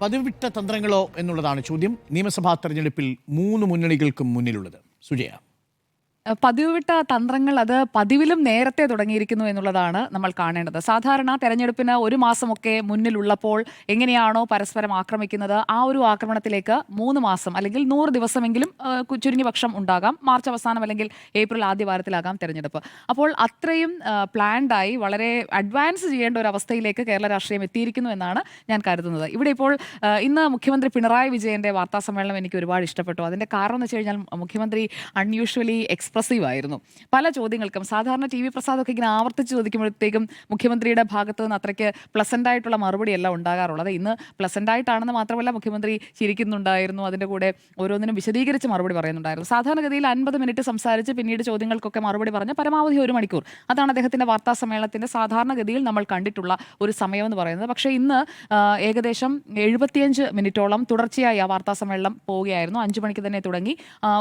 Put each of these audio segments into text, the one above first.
പതിവിട്ട തന്ത്രങ്ങളോ എന്നുള്ളതാണ് ചോദ്യം. നിയമസഭാ തെരഞ്ഞെടുപ്പിൽ മൂന്ന് മുന്നണികൾക്കും മുന്നിലുള്ളത്. സുജയ. പതിവ് വിട്ട തന്ത്രങ്ങൾ അത് പതിവിലും നേരത്തെ തുടങ്ങിയിരിക്കുന്നു എന്നുള്ളതാണ് നമ്മൾ കാണേണ്ടത്. സാധാരണ തെരഞ്ഞെടുപ്പിന് ഒരു മാസമൊക്കെ മുന്നിലുള്ളപ്പോൾ എങ്ങനെയാണോ പരസ്പരം ആക്രമിക്കുന്നത്? ആ ഒരു ആക്രമണത്തിലേക്ക് മൂന്ന് മാസം അല്ലെങ്കിൽ നൂറ് ദിവസമെങ്കിലും ചുരുങ്ങിപക്ഷം ഉണ്ടാകാം. മാർച്ച് അവസാനം അല്ലെങ്കിൽ ഏപ്രിൽ ആദ്യ വാരത്തിലാകാം തെരഞ്ഞെടുപ്പ്. അപ്പോൾ അത്രയും പ്ലാൻഡായി വളരെ അഡ്വാൻസ് ചെയ്യേണ്ട ഒരു അവസ്ഥയിലേക്ക് കേരള രാഷ്ട്രീയം എത്തിയിരിക്കുന്നു എന്നാണ് ഞാൻ കരുതുന്നത്. ഇവിടെ ഇപ്പോൾ ഇന്ന് മുഖ്യമന്ത്രി പിണറായി വിജയന്റെ വാർത്താ സമ്മേളനം എനിക്ക് ഒരുപാട് ഇഷ്ടപ്പെട്ടു. അതിന്റെ കാരണം എന്ന് വെച്ച് കഴിഞ്ഞാൽ മുഖ്യമന്ത്രി അൺയൂഷ്വലി എക്സ്പ്രസീവ് ആയിരുന്നു പല ചോദ്യങ്ങൾക്കും സാധാരണ ടി വി പ്രസാദൊക്കെ ഇങ്ങനെ ആവർത്തിച്ച് ചോദിക്കുമ്പോഴത്തേക്കും മുഖ്യമന്ത്രിയുടെ ഭാഗത്തു നിന്ന് അത്രയ്ക്ക് പ്ലസന്റ് ആയിട്ടുള്ള മറുപടി അല്ല ഉണ്ടാകാറുള്ളത്. ഇന്ന് പ്ലസന്റ് ആയിട്ടാണെന്ന് മാത്രമല്ല മുഖ്യമന്ത്രി ചിരിക്കുന്നുണ്ടായിരുന്നു. അതിന്റെ കൂടെ ഓരോന്നിനും വിശദീകരിച്ച് മറുപടി പറയുന്നുണ്ടായിരുന്നു. സാധാരണഗതിയിൽ അൻപത് മിനിറ്റ് സംസാരിച്ച് പിന്നീട് ചോദ്യങ്ങൾക്കൊക്കെ മറുപടി പറഞ്ഞ് പരമാവധി ഒരു മണിക്കൂർ. അതാണ് അദ്ദേഹത്തിന്റെ വാർത്താ സമ്മേളനത്തിന്റെ സാധാരണഗതിയിൽ നമ്മൾ കണ്ടിട്ടുള്ള ഒരു സമയം എന്ന് പറയുന്നത്. പക്ഷേ ഇന്ന് ഏകദേശം എഴുപത്തിയഞ്ച് മിനിറ്റോളം തുടർച്ചയായി ആ വാർത്താ സമ്മേളനം പോവുകയായിരുന്നു. അഞ്ചു മണിക്ക് തന്നെ തുടങ്ങി.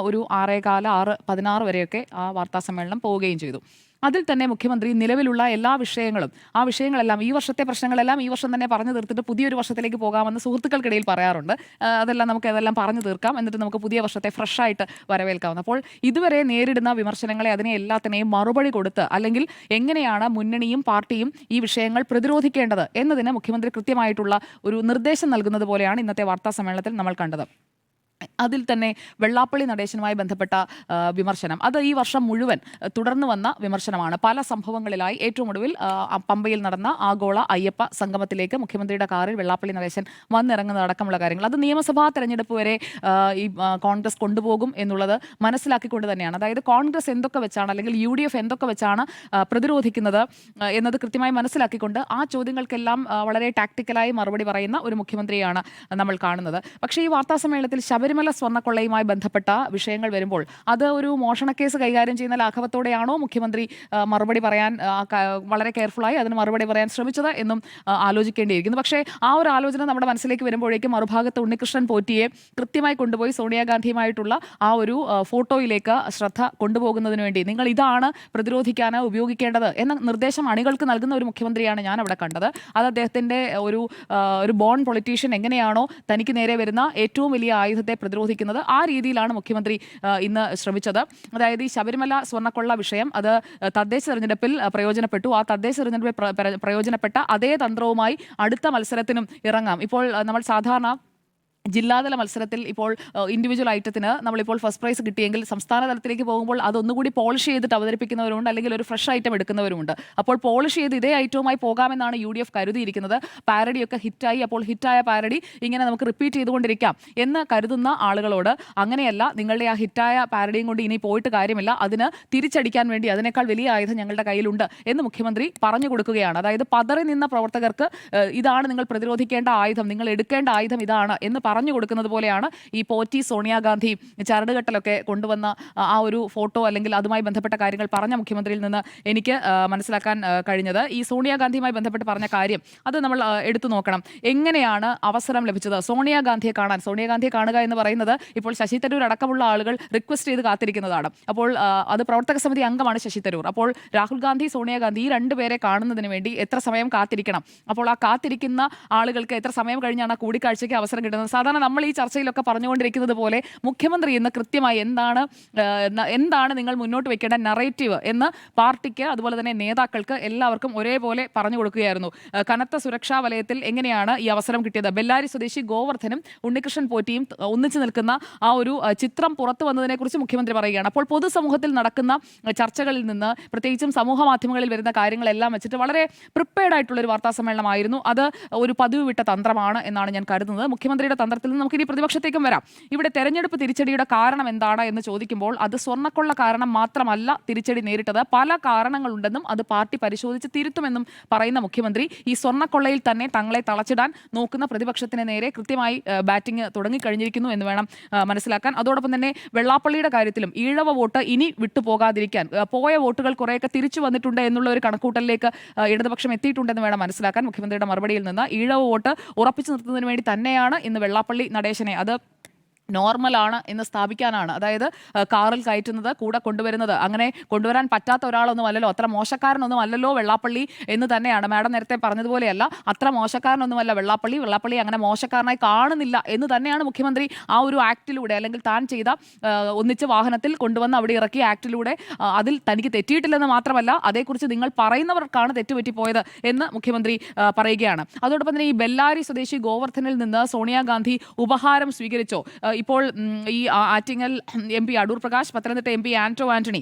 ഒരു ആറേകാല ആറ് പതിനാറ് വരെയൊക്കെ ആ വാർത്താ സമ്മേളനം പോവുകയും ചെയ്തു. അതിൽ തന്നെ മുഖ്യമന്ത്രി നിലവിലുള്ള എല്ലാ വിഷയങ്ങളും ആ വിഷയങ്ങളെല്ലാം ഈ വർഷത്തെ പ്രശ്നങ്ങളെല്ലാം ഈ വർഷം തന്നെ പറഞ്ഞു തീർത്തിട്ട് പുതിയൊരു വർഷത്തിലേക്ക് പോകാമെന്ന് സുഹൃത്തുക്കൾക്കിടയിൽ പറയാറുണ്ട്. അതെല്ലാം നമുക്ക് അതെല്ലാം പറഞ്ഞു തീർക്കാം. എന്നിട്ട് നമുക്ക് പുതിയ വർഷത്തെ ഫ്രഷായിട്ട് വരവേൽക്കാവുന്ന അപ്പോൾ ഇതുവരെ നേരിടുന്ന വിമർശനങ്ങളെ അതിനെ എല്ലാത്തിനെയും മറുപടി കൊടുത്ത് അല്ലെങ്കിൽ എങ്ങനെയാണ് മുന്നണിയും പാർട്ടിയും ഈ വിഷയങ്ങൾ പ്രതിരോധിക്കേണ്ടത് എന്നതിന് മുഖ്യമന്ത്രി കൃത്യമായിട്ടുള്ള ഒരു നിർദ്ദേശം നൽകുന്നത് പോലെയാണ് ഇന്നത്തെ വാർത്താ സമ്മേളനത്തിൽ നമ്മൾ കണ്ടത്. അതിൽ തന്നെ വെള്ളാപ്പള്ളി നടേശനുമായി ബന്ധപ്പെട്ട വിമർശനം. അത് ഈ വർഷം മുഴുവൻ തുടർന്നു വന്ന വിമർശനമാണ്. പല സംഭവങ്ങളിലായി ഏറ്റവും ഒടുവിൽ പമ്പയിൽ നടന്ന ആഗോള അയ്യപ്പ സംഗമത്തിലേക്ക് മുഖ്യമന്ത്രിയുടെ കാറിൽ വെള്ളാപ്പള്ളി നടേശൻ വന്നിറങ്ങുന്ന അടക്കമുള്ള കാര്യങ്ങൾ. അത് നിയമസഭാ തെരഞ്ഞെടുപ്പ് വരെ ഈ കോൺഗ്രസ് കൊണ്ടുപോകും എന്നുള്ളത് മനസ്സിലാക്കിക്കൊണ്ട് തന്നെയാണ്. അതായത് കോൺഗ്രസ് എന്തൊക്കെ വെച്ചാണ് അല്ലെങ്കിൽ യു ഡി എഫ് എന്തൊക്കെ വെച്ചാണ് പ്രതിരോധിക്കുന്നത് എന്നത് കൃത്യമായി മനസ്സിലാക്കിക്കൊണ്ട് ആ ചോദ്യങ്ങൾക്കെല്ലാം വളരെ ടാക്ടിക്കലായി മറുപടി പറയുന്ന ഒരു മുഖ്യമന്ത്രിയാണ് നമ്മൾ കാണുന്നത്. പക്ഷേ ഈ വാർത്താ സമ്മേളനത്തിൽ ശബരിമല സ്വർണക്കൊള്ളയുമായി ബന്ധപ്പെട്ട വിഷയങ്ങൾ വരുമ്പോൾ അത് ഒരു മോഷണക്കേസ് കൈകാര്യം ചെയ്യുന്ന ലാഘവത്തോടെയാണോ മുഖ്യമന്ത്രി മറുപടി പറയാൻ വളരെ കെയർഫുള്ളായി അതിന് മറുപടി പറയാൻ ശ്രമിച്ചത് എന്നും ആലോചിക്കേണ്ടിയിരിക്കുന്നു. പക്ഷേ ആ ഒരു ആലോചന നമ്മുടെ മനസ്സിലേക്ക് വരുമ്പോഴേക്കും മറുഭാഗത്ത് ഉണ്ണികൃഷ്ണൻ പോറ്റിയെ കൃത്യമായി കൊണ്ടുപോയി സോണിയാഗാന്ധിയുമായിട്ടുള്ള ആ ഒരു ഫോട്ടോയിലേക്ക് ശ്രദ്ധ കൊണ്ടുപോകുന്നതിന് വേണ്ടി നിങ്ങൾ ഇതാണ് പ്രതിരോധിക്കാൻ ഉപയോഗിക്കേണ്ടത് എന്ന നിർദ്ദേശം അണികൾക്ക് നൽകുന്ന ഒരു മുഖ്യമന്ത്രിയാണ് ഞാൻ അവിടെ കണ്ടത്. അത് അദ്ദേഹത്തിന്റെ ഒരു ഒരു ബോൺ പൊളിറ്റീഷ്യൻ എങ്ങനെയാണോ തനിക്ക് നേരെ വരുന്ന ഏറ്റവും വലിയ ആയുധത്തെ ആ രീതിയിലാണ് മുഖ്യമന്ത്രി ഇന്ന് ശ്രമിച്ചത്. അതായത് ഈ ശബരിമല സ്വർണക്കൊള്ള വിഷയം അത് തദ്ദേശ തെരഞ്ഞെടുപ്പിൽ പ്രയോജനപ്പെട്ടു. ആ തദ്ദേശ തെരഞ്ഞെടുപ്പിൽ പ്ര- പ്ര- പ്രയോജനപ്പെട്ട അതേ തന്ത്രവുമായി അടുത്ത മത്സരത്തിനും ഇറങ്ങാം. ഇപ്പോൾ നമ്മൾ സാധാരണ ജില്ലാതല മത്സരത്തിൽ ഇപ്പോൾ ഇൻഡിവിജ്വൽ ഐറ്റത്തിന് നമ്മളിപ്പോൾ ഫസ്റ്റ് പ്രൈസ് കിട്ടിയെങ്കിൽ സംസ്ഥാന തലത്തിലേക്ക് പോകുമ്പോൾ അതൊന്നുകൂടി പോളിഷ് ചെയ്തിട്ട് അവതരിപ്പിക്കുന്നവരുണ്ട് അല്ലെങ്കിൽ ഒരു ഫ്രഷ് ഐറ്റം എടുക്കുന്നവരുണ്ട് അപ്പോൾ പോളിഷ് ചെയ്ത് ഇതേ ഐറ്റവുമായി പോകാമെന്നാണ് യു ഡി എഫ് കരുതിയിരിക്കുന്നത്. പാരഡിയൊക്കെ ഹിറ്റായി അപ്പോൾ ഹിറ്റായ പാരഡി ഇങ്ങനെ നമുക്ക് റിപ്പീറ്റ് ചെയ്തുകൊണ്ടിരിക്കാം എന്ന് കരുതുന്ന ആളുകളോട് അങ്ങനെയല്ല നിങ്ങളുടെ ആ ഹിറ്റായ പാരഡിയും കൊണ്ട് ഇനി പോയിട്ട് കാര്യമില്ല. അതിന് തിരിച്ചടിക്കാൻ വേണ്ടി അതിനേക്കാൾ വലിയ ആയുധം ഞങ്ങളുടെ കയ്യിലുണ്ട് എന്ന് മുഖ്യമന്ത്രി പറഞ്ഞു കൊടുക്കുകയാണ്. അതായത് പതറി നിന്ന പ്രവർത്തകർക്ക് ഇതാണ് നിങ്ങൾ പ്രതിരോധിക്കേണ്ട ആയുധം നിങ്ങൾ എടുക്കേണ്ട ആയുധം ഇതാണ് എന്ന് പറഞ്ഞു കൊടുക്കുന്നത് പോലെയാണ് ഈ പോറ്റി സോണിയാഗാന്ധി ചരടുകെട്ടലൊക്കെ കൊണ്ടുവന്ന ആ- ഒരു ഫോട്ടോ അല്ലെങ്കിൽ അതുമായി ബന്ധപ്പെട്ട കാര്യങ്ങൾ പറഞ്ഞ മുഖ്യമന്ത്രിയിൽ നിന്ന് എനിക്ക് മനസ്സിലാക്കാൻ കഴിഞ്ഞത്. ഈ സോണിയാഗാന്ധിയുമായി ബന്ധപ്പെട്ട് പറഞ്ഞ കാര്യം അത് നമ്മൾ എടുത്തു നോക്കണം. എങ്ങനെയാണ് അവസരം ലഭിച്ചത്? സോണിയാഗാന്ധിയെ കാണാൻ സോണിയാഗാന്ധിയെ കാണുക എന്ന് പറയുന്നത് ഇപ്പോൾ ശശി തരൂർ അടക്കമുള്ള ആളുകൾ റിക്വസ്റ്റ് ചെയ്ത് കാത്തിരിക്കുന്നതാണ്. അപ്പോൾ അത് പ്രവർത്തക സമിതി അംഗമാണ് ശശി തരൂർ. അപ്പോൾ രാഹുൽ ഗാന്ധി സോണിയാഗാന്ധി ഈ രണ്ടുപേരെ കാണുന്നതിന് വേണ്ടി എത്ര സമയം കാത്തിരിക്കണം? അപ്പോൾ ആ കാത്തിരിക്കുന്ന ആളുകൾക്ക് എത്ര സമയം കഴിഞ്ഞാണ് ആ കൂടിക്കാഴ്ചയ്ക്ക് അവസരം കിട്ടുന്നത്? സാധാരണ നമ്മൾ ഈ ചർച്ചയിലൊക്കെ പറഞ്ഞുകൊണ്ടിരിക്കുന്നത് പോലെ മുഖ്യമന്ത്രി ഇന്ന് കൃത്യമായി എന്താണ് എന്താണ് നിങ്ങൾ മുന്നോട്ട് വെക്കേണ്ട നറേറ്റീവ് എന്ന് പാർട്ടിക്ക് അതുപോലെ തന്നെ നേതാക്കൾക്ക് എല്ലാവർക്കും ഒരേപോലെ പറഞ്ഞു കൊടുക്കുകയായിരുന്നു. കനത്ത സുരക്ഷാ വലയത്തിൽ എങ്ങനെയാണ് ഈ അവസരം കിട്ടിയത്? ബെല്ലാരി സ്വദേശി ഗോവർദ്ധനും ഉണ്ണികൃഷ്ണൻ പോറ്റിയും ഒന്നിച്ചു നിൽക്കുന്ന ആ ഒരു ചിത്രം പുറത്തു വന്നതിനെക്കുറിച്ച് മുഖ്യമന്ത്രി പറയുകയാണ്. അപ്പോൾ പൊതുസമൂഹത്തിൽ നടക്കുന്ന ചർച്ചകളിൽ നിന്ന് പ്രത്യേകിച്ചും സമൂഹ മാധ്യമങ്ങളിൽ വരുന്ന കാര്യങ്ങളെല്ലാം വെച്ചിട്ട് വളരെ പ്രിപ്പയർഡ് ആയിട്ടുള്ള ഒരു വാർത്താ സമ്മേളനമായിരുന്നു അത് ഒരു പതിവ് വിട്ട തന്ത്രമാണ് എന്നാണ് ഞാൻ കരുതുന്നത്. മുഖ്യമന്ത്രിയുടെ തന്ത്രത്തിൽ നിന്ന് നമുക്ക് ഇനി പ്രതിപക്ഷത്തേക്കും വരാം. ഇവിടെ തെരഞ്ഞെടുപ്പ് തിരിച്ചടിയുടെ കാരണം എന്താണ് എന്ന് ചോദിക്കുമ്പോൾ അത് സ്വർണക്കൊള്ള കാരണം മാത്രമല്ല തിരിച്ചടി നേരിട്ടത്. പല കാരണങ്ങളുണ്ടെന്നും അത് പാർട്ടി പരിശോധിച്ച് തിരുത്തുമെന്നും പറയുന്ന മുഖ്യമന്ത്രി ഈ സ്വർണക്കൊള്ളയിൽ തന്നെ തങ്ങളെ തളച്ചിടാൻ നോക്കുന്ന പ്രതിപക്ഷത്തിന് നേരെ കൃത്യമായി ബാറ്റിംഗ് തുടങ്ങിക്കഴിഞ്ഞിരിക്കുന്നു എന്ന് വേണം മനസ്സിലാക്കാൻ. അതോടൊപ്പം തന്നെ വെള്ളാപ്പള്ളിയുടെ കാര്യത്തിലും ഈഴവ വോട്ട് ഇനി വിട്ടുപോകാതിരിക്കാൻ പോയ വോട്ടുകൾ കുറേയൊക്കെ തിരിച്ചു വന്നിട്ടുണ്ട് എന്നുള്ള ഒരു കണക്കൂട്ടലിലേക്ക് ഇടതുപക്ഷം എത്തിയിട്ടുണ്ടെന്ന് വേണം മനസ്സിലാക്കാൻ. മുഖ്യമന്ത്രിയുടെ മറുപടിയിൽ നിന്ന് ഈഴവ വോട്ട് ഉറപ്പിച്ചു നിർത്തുന്നതിന് വേണ്ടി തന്നെയാണ് ഇന്ന് വെള്ളാപ്പള്ളി നടേശനെ. അത് നോർമലാണ് എന്ന് സ്ഥാപിക്കാനാണ്. അതായത് കാറിൽ കയറ്റുന്നത് കൂടെ കൊണ്ടുവരുന്നത്. അങ്ങനെ കൊണ്ടുവരാൻ പറ്റാത്ത ഒരാളൊന്നും അല്ലല്ലോ. അത്ര മോശക്കാരനൊന്നും അല്ലല്ലോ വെള്ളാപ്പള്ളി എന്ന് തന്നെയാണ്. മാഡം നേരത്തെ പറഞ്ഞതുപോലെയല്ല അത്ര മോശക്കാരനൊന്നുമല്ല വെള്ളാപ്പള്ളി. വെള്ളാപ്പള്ളി അങ്ങനെ മോശക്കാരനായി കാണുന്നില്ല എന്ന് തന്നെയാണ് മുഖ്യമന്ത്രി ആ ഒരു ആക്ടിലൂടെ അല്ലെങ്കിൽ താൻ ചെയ്ത ഒന്നിച്ച് വാഹനത്തിൽ കൊണ്ടുവന്ന് അവിടെ ഇറക്കിയ ആക്ടിലൂടെ അതിൽ തനിക്ക് തെറ്റിയിട്ടില്ലെന്ന് മാത്രമല്ല അതേക്കുറിച്ച് നിങ്ങൾ പറയുന്നവർക്കാണ് തെറ്റുപറ്റിപ്പോയത് എന്ന് മുഖ്യമന്ത്രി പറയുകയാണ്. അതോടൊപ്പം തന്നെ ഈ ബെല്ലാരി സ്വദേശി ഗോവർദ്ധനിൽ നിന്ന് സോണിയാഗാന്ധി ഉപഹാരം സ്വീകരിച്ചോ? ഇപ്പോൾ ഈ Attingal M P Adoor Prakash Pathanamthitta M P Anto Antony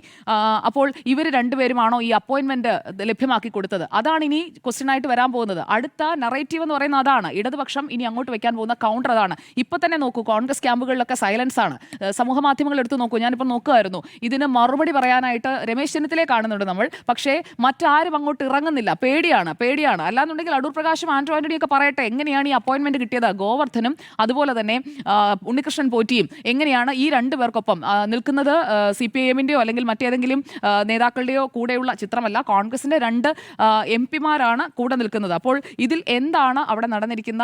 അപ്പോൾ ഇവർ രണ്ടുപേരുമാണോ ഈ അപ്പോയിന്റ്മെന്റ് ലഭ്യമാക്കി കൊടുത്തത്? അതാണ് ഇനി ക്വസ്റ്റ്യൻ ആയിട്ട് വരാൻ പോകുന്നത്. അടുത്ത നറേറ്റീവ് എന്ന് പറയുന്നത് അതാണ്. ഇടതുപക്ഷം ഇനി അങ്ങോട്ട് വെക്കാൻ പോകുന്ന കൗണ്ടർ അതാണ്. ഇപ്പൊ തന്നെ നോക്കൂ കോൺഗ്രസ് ക്യാമ്പുകളിലൊക്കെ സൈലൻസ് ആണ്. സമൂഹ മാധ്യമങ്ങൾ എടുത്ത് നോക്കൂ ഞാനിപ്പോൾ നോക്കുമായിരുന്നു ഇതിന് മറുപടി പറയാനായിട്ട് രമേശ് ചെന്നിത്തലയെ കാണുന്നുണ്ട് നമ്മൾ. പക്ഷേ മറ്റാരും അങ്ങോട്ട് ഇറങ്ങുന്നില്ല. പേടിയാണ് പേടിയാണ്. അല്ലാന്നുണ്ടെങ്കിൽ അടൂർ പ്രകാശും ആന്റോ ആന്റണിയൊക്കെ പറയട്ടെ എങ്ങനെയാണ് ഈ അപ്പോയിന്റ്മെന്റ് കിട്ടിയത്? ഗോവർദ്ധനും അതുപോലെ തന്നെ ആ, പോറ്റിയും എങ്ങനെയാണ് ഈ രണ്ടു പേർക്കൊപ്പം നിൽക്കുന്നത്? സി പി ഐ എമ്മിന്റെയോ അല്ലെങ്കിൽ മറ്റേതെങ്കിലും നേതാക്കളുടെയോ കൂടെയുള്ള ചിത്രമല്ല. കോൺഗ്രസിന്റെ രണ്ട് എം പിമാരാണ് കൂടെ നിൽക്കുന്നത്. അപ്പോൾ ഇതിൽ എന്താണ് അവിടെ നടന്നിരിക്കുന്ന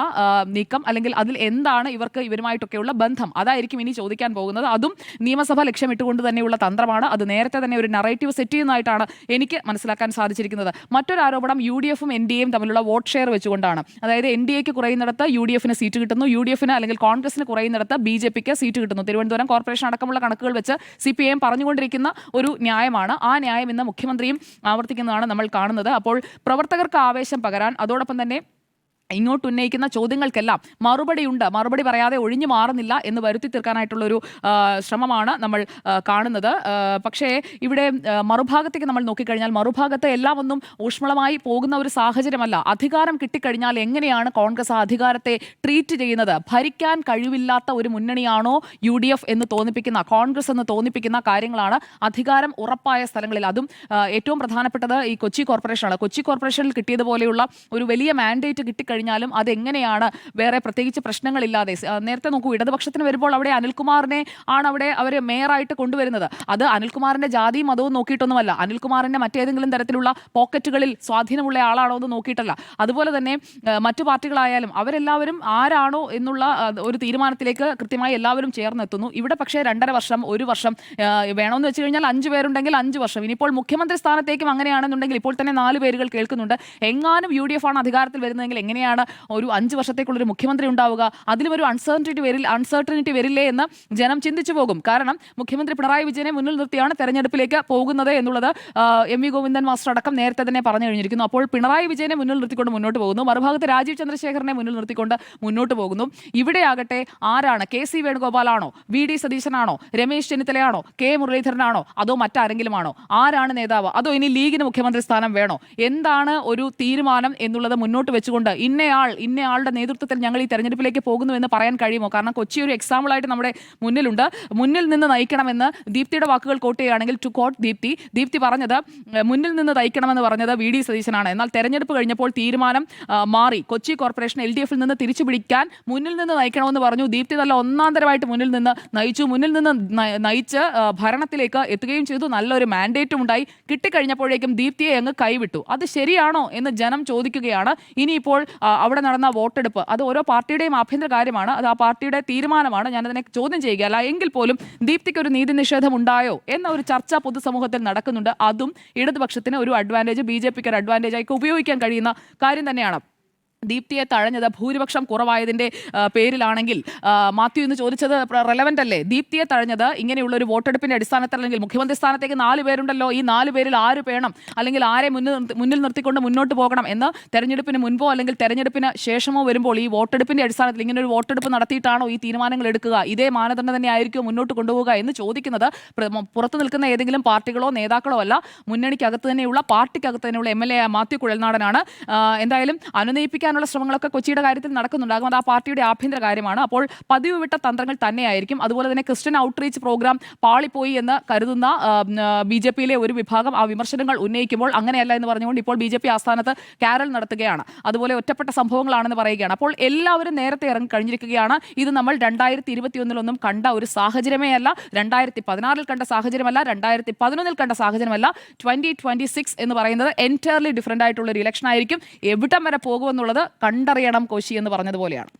നീക്കം? അല്ലെങ്കിൽ അതിൽ എന്താണ് ഇവർക്ക് ഇവരുമായിട്ടൊക്കെയുള്ള ബന്ധം? അതായിരിക്കും ഇനി ചോദിക്കാൻ പോകുന്നത്. അതും നിയമസഭ ലക്ഷ്യമിട്ടുകൊണ്ട് തന്നെയുള്ള തന്ത്രമാണ്. അത് നേരത്തെ തന്നെ ഒരു നറേറ്റീവ് സെറ്റ് ചെയ്യുന്നതായിട്ടാണ് എനിക്ക് മനസ്സിലാക്കാൻ സാധിച്ചിരിക്കുന്നത്. മറ്റൊരു ആരോപണം യു ഡി എഫും എൻ ഡി എയും തമ്മിലുള്ള വോട്ട് ഷെയർ വെച്ചുകൊണ്ടാണ്. അതായത് എൻ ഡി എക്ക് കുറയുന്നിടത്ത് യു ഡി എഫിന് സീറ്റ് കിട്ടുന്നു. യു ഡി എഫിന് അല്ലെങ്കിൽ കോൺഗ്രസിന് കുറയുന്നിടത്ത് ബി ജെ പിക്ക് സീറ്റ് കിട്ടുന്നു. തിരുവനന്തപുരം കോർപ്പറേഷൻ അടക്കമുള്ള കണക്കുകൾ വെച്ച് സി പി ഐ എം പറഞ്ഞുകൊണ്ടിരിക്കുന്ന ഒരു ന്യായമാണ്. ആ ന്യായം ഇന്ന് മുഖ്യമന്ത്രിയും ആവർത്തിക്കുന്നതാണ് നമ്മൾ കാണുന്നത്. അപ്പോൾ പ്രവർത്തകർക്ക് ആവേശം പകരാൻ അതോടൊപ്പം തന്നെ ഇങ്ങോട്ട് ഉന്നയിക്കുന്ന ചോദ്യങ്ങൾക്കെല്ലാം മറുപടിയുണ്ട്. മറുപടി പറയാതെ ഒഴിഞ്ഞു മാറുന്നില്ല എന്ന് വരുത്തി തീർക്കാനായിട്ടുള്ളൊരു ശ്രമമാണ് നമ്മൾ കാണുന്നത്. പക്ഷേ ഇവിടെ മറുഭാഗത്തേക്ക് നമ്മൾ നോക്കിക്കഴിഞ്ഞാൽ മറുഭാഗത്ത് എല്ലാം ഒന്നും ഊഷ്മളമായി പോകുന്ന ഒരു സാഹചര്യമല്ല. അധികാരം കിട്ടിക്കഴിഞ്ഞാൽ എങ്ങനെയാണ് കോൺഗ്രസ് ആ അധികാരത്തെ ട്രീറ്റ് ചെയ്യുന്നത്? ഭരിക്കാൻ കഴിവില്ലാത്ത ഒരു മുന്നണിയാണോ യു ഡി എഫ് എന്ന് തോന്നിപ്പിക്കുന്ന കോൺഗ്രസ് എന്ന് തോന്നിപ്പിക്കുന്ന കാര്യങ്ങളാണ് അധികാരം ഉറപ്പായ സ്ഥലങ്ങളിൽ. അതും ഏറ്റവും പ്രധാനപ്പെട്ടത് ഈ കൊച്ചി കോർപ്പറേഷനാണ്. കൊച്ചി കോർപ്പറേഷനിൽ കിട്ടിയതുപോലെയുള്ള ഒരു വലിയ മാൻഡേറ്റ് കിട്ടിക്കഴിഞ്ഞാലും അതെങ്ങനെയാണ്? വേറെ പ്രത്യേകിച്ച് പ്രശ്നങ്ങളില്ലാതെ. നേരത്തെ നോക്കൂ ഇടതുപക്ഷത്തിന് വരുമ്പോൾ അവിടെ അനിൽകുമാറിനെ ആണ് അവിടെ അവർ മേയറായിട്ട് കൊണ്ടുവരുന്നത്. അത് അനിൽകുമാറിന്റെ ജാതിയും മതവും നോക്കിയിട്ടൊന്നുമല്ല. അനിൽകുമാറിന്റെ മറ്റേതെങ്കിലും തരത്തിലുള്ള പോക്കറ്റുകളിൽ സ്വാധീനമുള്ള ആളാണോ എന്ന് നോക്കിയിട്ടല്ല. അതുപോലെ തന്നെ മറ്റു പാർട്ടികളായാലും അവരെല്ലാവരും ആരാണോ എന്നുള്ള ഒരു തീരുമാനത്തിലേക്ക് കൃത്യമായി എല്ലാവരും ചേർന്നെത്തുന്നു. ഇവിടെ പക്ഷേ രണ്ടര വർഷം ഒരു വർഷം വേണമെന്ന് വെച്ച് കഴിഞ്ഞാൽ അഞ്ച് പേരുണ്ടെങ്കിൽ അഞ്ച് വർഷം. ഇനിയിപ്പോൾ മുഖ്യമന്ത്രി സ്ഥാനത്തേക്കും അങ്ങനെയാണെന്നുണ്ടെങ്കിൽ ഇപ്പോൾ തന്നെ നാല് പേരുകൾ കേൾക്കുന്നുണ്ട്. എങ്ങാനും യു ഡി എഫ് ആണ് അധികാരത്തിൽ വരുന്നതെങ്കിൽ എങ്ങനെയാണ് ഒരു അഞ്ച് വർഷത്തേക്കുള്ള ഒരു മുഖ്യമന്ത്രി ഉണ്ടാവുക. അതിലും ഒരു അൺസർട്ടനിറ്റി വരില്ല അൺസർട്ടനിറ്റി വരില്ലേ എന്ന് ജനം ചിന്തിച്ചു പോകും. കാരണം മുഖ്യമന്ത്രി പിണറായി വിജയനെ മുന്നിൽ നിർത്തിയാണ് തെരഞ്ഞെടുപ്പിലേക്ക് പോകുന്നത് എന്നുള്ളത് എം വി ഗോവിന്ദൻ മാസ്റ്റർ അടക്കം നേരത്തെ തന്നെ പറഞ്ഞു കഴിഞ്ഞിരിക്കുന്നു. അപ്പോൾ പിണറായി വിജയനെ മുന്നിൽ നിർത്തിക്കൊണ്ട് മുന്നോട്ട് പോകുന്നു. മറുഭാഗത്ത് രാജീവ് ചന്ദ്രശേഖരനെ മുന്നിൽ നിർത്തിക്കൊണ്ട് മുന്നോട്ട് പോകുന്നു. ഇവിടെയാകട്ടെ ആരാണ്? കെ സി വേണുഗോപാലാണോ? വി ഡി സതീശനാണോ? രമേശ് ചെന്നിത്തലയാണോ? കെ മുരളീധരനാണോ? അതോ മറ്റാരെങ്കിലുമാണോ? ആരാണ് നേതാവ്? അതോ ഇനി ലീഗിന് മുഖ്യമന്ത്രി സ്ഥാനം വേണോ? എന്താണ് ഒരു തീരുമാനം എന്നുള്ളത് മുന്നോട്ട് വെച്ചുകൊണ്ട് ഇന്നയാൾ ഇന്നയാളുടെ നേതൃത്വത്തിൽ ഞങ്ങൾ ഈ തെരഞ്ഞെടുപ്പിലേക്ക് പോകുന്നു എന്ന് പറയാൻ കഴിയുമോ? കാരണം കൊച്ചി ഒരു എക്സാമ്പിൾ ആയിട്ട് നമ്മുടെ മുന്നിലുണ്ട്. മുന്നിൽ നിന്ന് നയിക്കണമെന്ന് ദീപ്തിയുടെ വാക്കുകൾ കോട്ട് ചെയ്യുകയാണെങ്കിൽ ടു കോട്ട് ദീപ്തി. ദീപ്തി പറഞ്ഞത് മുന്നിൽ നിന്ന് നയിക്കണമെന്ന് പറഞ്ഞത് വി. ഡി. സതീശനാണ്. എന്നാൽ തെരഞ്ഞെടുപ്പ് കഴിഞ്ഞപ്പോൾ തീരുമാനം മാറി. കൊച്ചി കോർപ്പറേഷൻ എൽ ഡി എഫിൽ നിന്ന് തിരിച്ചു പിടിക്കാൻ മുന്നിൽ നിന്ന് നയിക്കണമെന്ന് പറഞ്ഞു. ദീപ്തി നല്ല ഒന്നാന്തരമായിട്ട് മുന്നിൽ നിന്ന് നയിച്ചു. മുന്നിൽ നിന്ന് നയിച്ച് ഭരണത്തിലേക്ക് എത്തുകയും ചെയ്തു. നല്ലൊരു മാൻഡേറ്റും ഉണ്ടായി. കിട്ടിക്കഴിഞ്ഞപ്പോഴേക്കും ദീപ്തിയെ അങ്ങ് കൈവിട്ടു. അത് ശരിയാണോ എന്ന് ജനം ചോദിക്കുകയാണ്. ഇനിയിപ്പോൾ അവിടെ നടന്ന വോട്ടെടുപ്പ്. അത് ഓരോ പാർട്ടിയുടെയും ആഭ്യന്തര കാര്യമാണ്. അത് ആ പാർട്ടിയുടെ തീരുമാനമാണ്. ഞാനതിനെ ചോദ്യം ചെയ്യുകയല്ല. എങ്കിൽ പോലും ദീപ്തിക്ക് ഒരു നീതി നിഷേധം ഉണ്ടായോ എന്ന ഒരു ചർച്ച പൊതുസമൂഹത്തിൽ നടക്കുന്നുണ്ട്. അതും ഇടതുപക്ഷത്തിന് ഒരു അഡ്വാന്റേജ് ബി ജെ പിക്ക് ഒരു അഡ്വാന്റേജ് ആയി ഉപയോഗിക്കാൻ കഴിയുന്ന കാര്യം തന്നെയാണ്. ദീപ്തിയെ തഴഞ്ഞത് ഭൂരിപക്ഷം കുറവായതിന്റെ പേരിലാണെങ്കിൽ മാത്യു എന്ന് ചോദിച്ചത് റെലവെന്റ് അല്ലേ? ദീപ്തിയെ തഴഞ്ഞത് ഇങ്ങനെയുള്ള ഒരു വോട്ടെടുപ്പിന്റെ അടിസ്ഥാനത്തിൽ അല്ലെങ്കിൽ മുഖ്യമന്ത്രി സ്ഥാനത്തേക്ക് നാല് പേരുണ്ടല്ലോ ഈ നാല് പേരിൽ ആര് വേണം? അല്ലെങ്കിൽ ആരെ മുന്നിൽ നിർത്തിക്കൊണ്ട് മുന്നോട്ട് പോകണം എന്ന് തെരഞ്ഞെടുപ്പിന് മുൻപോ അല്ലെങ്കിൽ തെരഞ്ഞെടുപ്പിന് ശേഷമോ വരുമ്പോൾ ഈ വോട്ടെടുപ്പിന്റെ അടിസ്ഥാനത്തിൽ ഇങ്ങനെ ഒരു വോട്ടെടുപ്പ് നടത്തിയിട്ടാണോ ഈ തീരുമാനങ്ങൾ എടുക്കുക? ഇതേ മാനദണ്ഡം തന്നെ ആയിരിക്കും മുന്നോട്ട് കൊണ്ടുപോകുക എന്ന് ചോദിക്കുന്നത് പുറത്തു നിൽക്കുന്ന ഏതെങ്കിലും പാർട്ടികളോ നേതാക്കളോ അല്ല മുന്നണിക്കകത്ത് തന്നെയുള്ള പാർട്ടിക്കകത്ത് തന്നെയുള്ള എം എൽ എ മാത്യു കുഴൽനാടനാണ്. എന്തായാലും എന്തായാലും അനുനയിപ്പിക്കാനുള്ള ശ്രമങ്ങളൊക്കെ കൊച്ചിയുടെ കാര്യത്തിൽ നടക്കുന്നുണ്ടാകും അത് ആ പാർട്ടിയുടെ ആഭ്യന്തര കാര്യമാണ്. അപ്പോൾ പതിവ് വിട്ട തന്ത്രങ്ങൾ തന്നെയായിരിക്കും. അതുപോലെ തന്നെ ക്രിസ്ത്യൻ ഔട്ട്റീച്ച് പ്രോഗ്രാം പാളിപ്പോയി എന്ന് കരുതുന്ന ബി ജെ പിയിലെ ഒരു വിഭാഗം ആ വിമർശനങ്ങൾ ഉന്നയിക്കുമ്പോൾ അങ്ങനെയല്ല എന്ന് പറഞ്ഞുകൊണ്ട് ഇപ്പോൾ ബി ജെ പി ആസ്ഥാനത്ത് കാരൽ നടത്തുകയാണ്. അതുപോലെ ഒറ്റപ്പെട്ട സംഭവങ്ങളാണെന്ന് പറയുകയാണ്. അപ്പോൾ എല്ലാവരും നേരത്തെ ഇറങ്ങി കഴിഞ്ഞിരിക്കുകയാണ് ഇത് നമ്മൾ രണ്ടായിരത്തി ഇരുപത്തിയൊന്നിലൊന്നും കണ്ട ഒരു സാഹചര്യമേ അല്ല രണ്ടായിരത്തി പതിനാറിൽ കണ്ട സാഹചര്യമല്ല. രണ്ടായിരത്തി പതിനൊന്നിൽ കണ്ട സാഹചര്യമല്ല. ട്വന്റി ട്വന്റി സിക്സ് എന്ന് പറയുന്നത് എന്റയർലി ഡിഫറെന്റ് ആയിട്ടുള്ള ഒരു ഇലക്ഷൻ ആയിരിക്കും. എവിടം വരെ പോകുമെന്നുള്ളത് കണ്ടറിയണം കോശി എന്ന് പറഞ്ഞതുപോലെയാണ്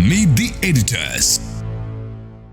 Meet the editors.